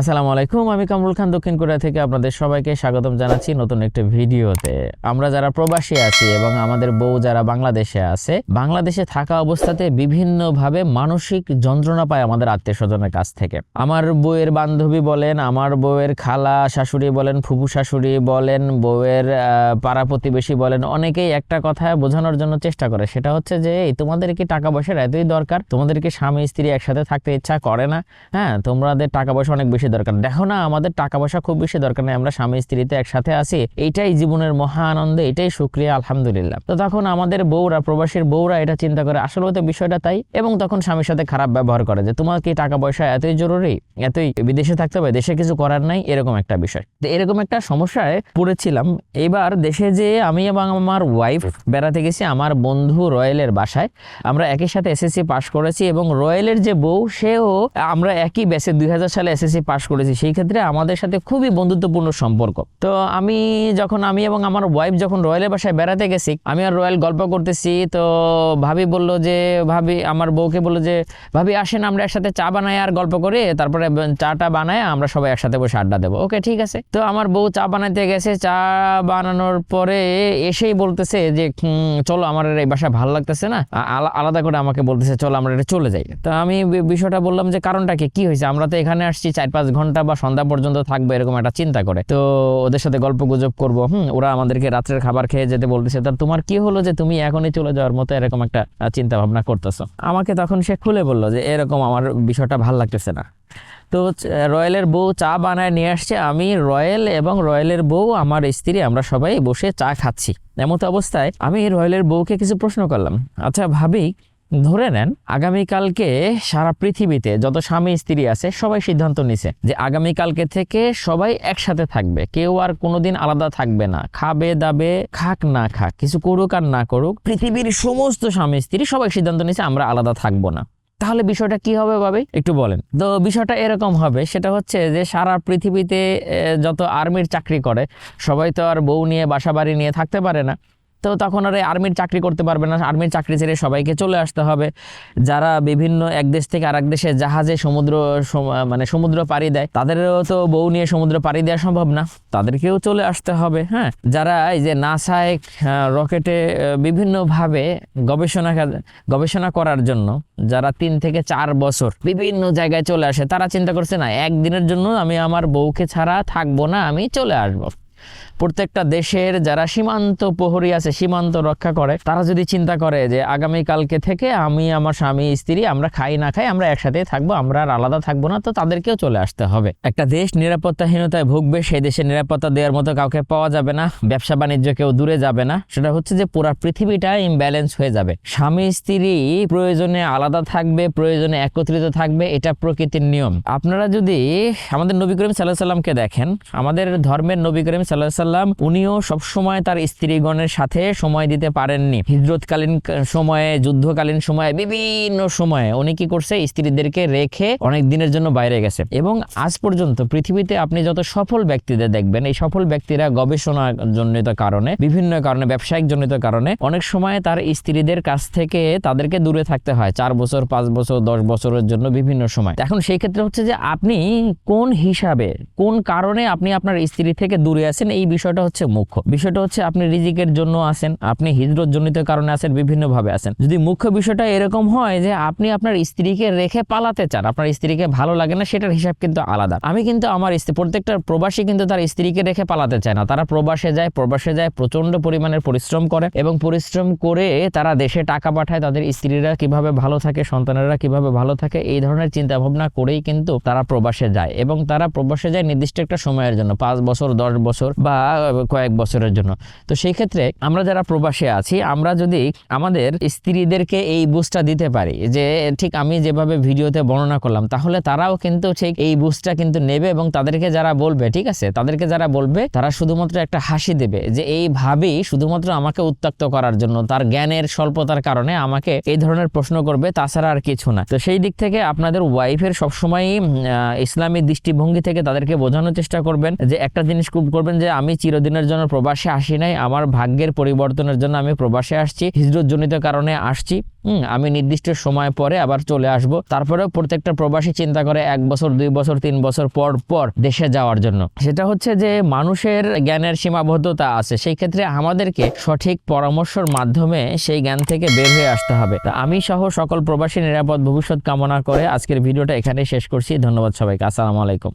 আসসালামু আলাইকুম, আমি কামরুল খান দক্ষিণ কোরিয়া থেকে আপনাদের সবাইকে স্বাগতম জানাচ্ছি নতুন একটা ভিডিওতে। আমরা যারা প্রবাসী আছি এবং আমাদের বউ যারা বাংলাদেশে আছে, বাংলাদেশে থাকা অবস্থাতে বিভিন্নভাবে মানসিক যন্ত্রণা পায় আমাদের আত্মীয় স্বজনের কাছ থেকে। আমার বউয়ের বান্ধবী বলেন, আমার বউয়ের খালা শাশুড়ি বলেন, ফুফু শাশুড়ি বলেন, বউয়ের পাড়া প্রতিবেশী বলেন, অনেকেই একটা কথা বোঝানোর জন্য চেষ্টা করে। সেটা হচ্ছে যে তোমাদের কি টাকা পয়সার এতই দরকার? তোমাদেরকে স্বামী স্ত্রী একসাথে থাকতে ইচ্ছা করে না? হ্যাঁ তোমাদের টাকা পয়সা অনেক বেশি দরকার। দেখো না, আমাদের টাকা পয়সা খুব বেশি দরকার নেই, আমরা স্বামী, স্ত্রীতে একসাথে আছি। এইটাই জীবনের মহা আনন্দ, এটাই সুক্রিয়া আলহামদুলিল্লাহ। তো তখন আমাদের বউরা, প্রবাসীর বউরা এটা চিন্তা করে, আসলে তো বিষয়টা তাই, এবং তখন স্বামীর সাথে খারাপ ব্যবহার করে যে, তোমার কি টাকা পয়সা এতই জরুরি? এতই বিদেশে থাকতে হবে, দেশে কিছু করার নাই? এরকম একটা বিষয়। তো এরকম একটা সমস্যায় পড়েছিলাম। এবার দেশে যে আমি এবং আমার ওয়াইফ বেড়াতে গেছি, আমার বন্ধু রয়েলের বাসায়। আমরা একই সাথে এসএসসি পাশ করেছি এবং রয়েলের যে বউ, সেও আমরা একই ব্যাচে দুই হাজার সালে এসএসসি পাশ করেছি সেই ক্ষেত্রে আমাদের সাথে খুবই বন্ধুত্বপূর্ণ সম্পর্ক। তো আমি যখন আমি এবং আমার ওয়াইফ যখন রয়েলের বাসায় বেড়াতে গেছি আমি আর রয়েল গল্প করতেছি তো ভাবি বলল যে ভাবি আমার বউকে বলল যে ভাবি আসেন আমরা একসাথে চা বানাই আর গল্প করে তারপরে চাটা বানায় আমরা সবাই একসাথে বসে আড্ডা দেবো। ওকে ঠিক আছে। তো আমার বউ চা বানাইতে গেছে চা বানানোর পরে এসেই বলতেছে যে "হুম, চলো আমার এই বাসায় ভালো লাগতেছে না। আলাদা করে আমাকে বলতেছে চলো আমরা এটা চলে যাই। তো আমি বিষয়টা বললাম যে কারণটা কি? কি হয়েছে? আমরা তো এখানে আসছি চার পাঁচ ঘণ্টা বা সন্ধ্যা পর্যন্ত থাকব এরকম একটা চিন্তা করে। তো ওদের সাথে গল্প গুজব করব, হুম, ওরা আমাদেরকে রাত্রের খাবার খেয়ে যেতে বলতেছে। তা তোমার কি হলো যে তুমি এখনই চলে যাওয়ার মতো এরকম একটা চিন্তা ভাবনা করতেছো? আমাকে তখন সে খুলে বলল যে এরকম আমার বিষয়টা ভালো লাগতেছে না। তো রয়্যালের বউ চা বানায় নিয়ে আসছে। আমি রয়্যাল এবং রয়্যালের বউ, আমার স্ত্রী, আমরা সবাই বসে চা খাচ্ছি। এমত অবস্থায় আমি রয়্যালের বউকে কিছু প্রশ্ন করলাম। আচ্ছা ভাবি ধরে নেন, আগামীকালকে সারা পৃথিবীতে যত স্বামী স্ত্রী আছে, সবাই সিদ্ধান্ত নিছে যে আগামীকালকে থেকে সবাই একসাথে থাকবে। কেউ আর কোনোদিন আলাদা থাকবে না। খাবে, দাবে, খাক, না খাক, কিছু করুক আর না করুক, পৃথিবীর সমস্ত স্বামী স্ত্রী সবাই সিদ্ধান্ত নিছে আমরা আলাদা থাকব না। তাহলে বিষয়টা কি হবে ভাবে? একটু বলেন। তো বিষয়টা এরকম হবে, সেটা হচ্ছে যে সারা পৃথিবীতে যত আর্মির চাকরি করে, সবাই তো আর বউ নিয়ে বাসা বাড়ি নিয়ে থাকতে পারে না। তো তখন আর আর্মির চাকরি করতে পারবে না। আর্মির চাকরি ছেড়ে সবাইকে চলে আসতে হবে। যারা বিভিন্ন এক দেশ থেকে আরেক দেশে জাহাজে সমুদ্র, সম- মানে সমুদ্র পাড়ি দেয়, তাদেরও তো বউ নিয়ে সমুদ্র পাড়ি দেওয়া সম্ভব না। তাদেরকেও চলে আসতে হবে হ্যাঁ। যারা এই যে নাসায় রকেটে বিভিন্নভাবে গবেষণা গবেষণা করার জন্য যারা তিন থেকে চার বছর বিভিন্ন জায়গায় চলে আসে, তারা চিন্তা করছে, না, একদিনের জন্য আমি আমার বউকে ছাড়া থাকব না, আমি চলে আসব। প্রত্যেকটা দেশের যারা সীমান্ত প্রহরী আছে, সীমান্ত রক্ষা করে, তারা যদি চিন্তা করে যে আগামী কালকে থেকে আমি, আমার স্বামী, স্ত্রী আমরা খাই না খাই, আমরা একসাথে থাকব, আমরা আর আলাদা থাকব না, তো তাদেরকেও চলে আসতে হবে। একটা দেশ নিরাপত্তাহীনতায় ভুগবে, সেই দেশে নিরাপত্তা দেওয়ার মতো কাউকে পাওয়া যাবে না, ব্যবসা বাণিজ্য কেউ দূরে যাবে না, সেটা হচ্ছে যে পুরা পৃথিবীটা ইমব্যালেন্স হয়ে যাবে। স্বামী, স্ত্রী প্রয়োজনে আলাদা থাকবে, প্রয়োজনে একত্রিত থাকবে, এটা প্রকৃতির নিয়ম। আপনারা যদি আমাদের নবী করিম সাল্লাহ সাল্লামকে দেখেন, আমাদের ধর্মের নবী করিম সাল্লাহ সাল্লাম, উনিও সবসময় তার স্ত্রীগণের সাথে সময় দিতে পারেননি। হিজরতকালীন সময়ে, যুদ্ধকালীন সময়ে, বিভিন্ন সময়ে উনি কি করছে, স্ত্রীদেরকে রেখে অনেক দিনের জন্য বাইরে গেছে। এবং আজ পর্যন্ত পৃথিবীতে আপনি যত সফল ব্যক্তিদের দেখবেন, এই সফল ব্যক্তিরা গবেষণা জনিত কারণে, বিভিন্ন কারণে, ব্যবসায়িক জনিত কারণে, অনেক সময় তার স্ত্রীদের কাছ থেকে তাদেরকে দূরে থাকতে হয়। চার বছর, পাঁচ বছর, দশ বছরের জন্য বিভিন্ন সময়। এখন সেই ক্ষেত্রে হচ্ছে যে আপনি কোন হিসাবে, কোন কারণে আপনি আপনার স্ত্রী থেকে দূরে আছেন, এই বিষয়টা হচ্ছে মুখ্য। বিষয়টা হচ্ছে আপনি রিজিকের জন্য আসেন আপনি হিজরত জনিত কারণে আছেন বিভিন্ন ভাবে আছেন। যদি মুখ্য বিষয়টা এরকম হয় যে আপনি আপনার স্ত্রীকে রেখে পালাতে চান, আপনার স্ত্রীকে ভালো লাগে না, সেটার হিসাব কিন্তু আলাদা। আমি কিন্তু আমার প্রত্যেকটা প্রবাসী কিন্তু তার স্ত্রীকে রেখে পালাতে চায় না। তারা প্রবাসে যায় প্রবাসে যায় প্রচণ্ড পরিমাণের পরিশ্রম করে এবং পরিশ্রম করে তারা দেশে টাকা পাঠায় তাদের স্ত্রীরা কীভাবে ভালো থাকে, সন্তানেরা কীভাবে ভালো থাকে, এই ধরনের চিন্তা ভাবনা করেই কিন্তু তারা প্রবাসে যায়। এবং তারা প্রবাসে যায় নির্দিষ্ট একটা সময়ের জন্য, পাঁচ বছর, দশ বছর বা কয়েক বছরের জন্য। তো সেই ক্ষেত্রে আমরা যারা প্রবাসে আছি, আমরা যদি আমাদের স্ত্রীদেরকে এই বুঝটা দিতে পারি, যে ঠিক আমি যেভাবে ভিডিওতে বর্ণনা করলাম, তাহলে তারাও কিন্তু ঠিক এই বুঝটা কিন্তু নেবে এবং তাদেরকে যারা বলবে, ঠিক আছে? তাদেরকে যারা বলবে, তারা শুধুমাত্র একটা হাসি দেবে যে এইভাবেই শুধুমাত্র আমাকে উত্তক্ত করার জন্য, তার জ্ঞানের স্বল্পতার কারণে আমাকে এই ধরনের প্রশ্ন করবে, তাছাড়া আর কিছু না। তো সেই দিক থেকে আপনাদের ওয়াইফের সবসময় ইসলামী দৃষ্টিভঙ্গি থেকে তাদেরকে বোঝানোর চেষ্টা করবেন, যে একটা জিনিস খুব করবেন যে আমি আমি চিরদিনের জন্য প্রবাসে আসি নাই। আমার ভাগ্যের পরিবর্তনের জন্য আমি প্রবাসে আসছি। হিজরতজনিত কারণে আসছি। আমি নির্দিষ্ট সময় পরে আবার চলে আসব। তারপরেও প্রত্যেকটা প্রবাসী চিন্তা করে এক বছর, দুই বছর, তিন বছর পর পর দেশে যাওয়ার জন্য। সেটা হচ্ছে যে মানুষের জ্ঞানের সীমাবদ্ধতা আছে। সেই ক্ষেত্রে আমাদেরকে সঠিক পরামর্শের মাধ্যমে সেই জ্ঞান থেকে বের হয়ে আসতে হবে। তা আমি সহ সকল প্রবাসী নিরাপদ ভবিষ্যৎ কামনা করে আজকের ভিডিওটা এখানেই শেষ করছি। ধন্যবাদ সবাইকে। আসসালামু আলাইকুম।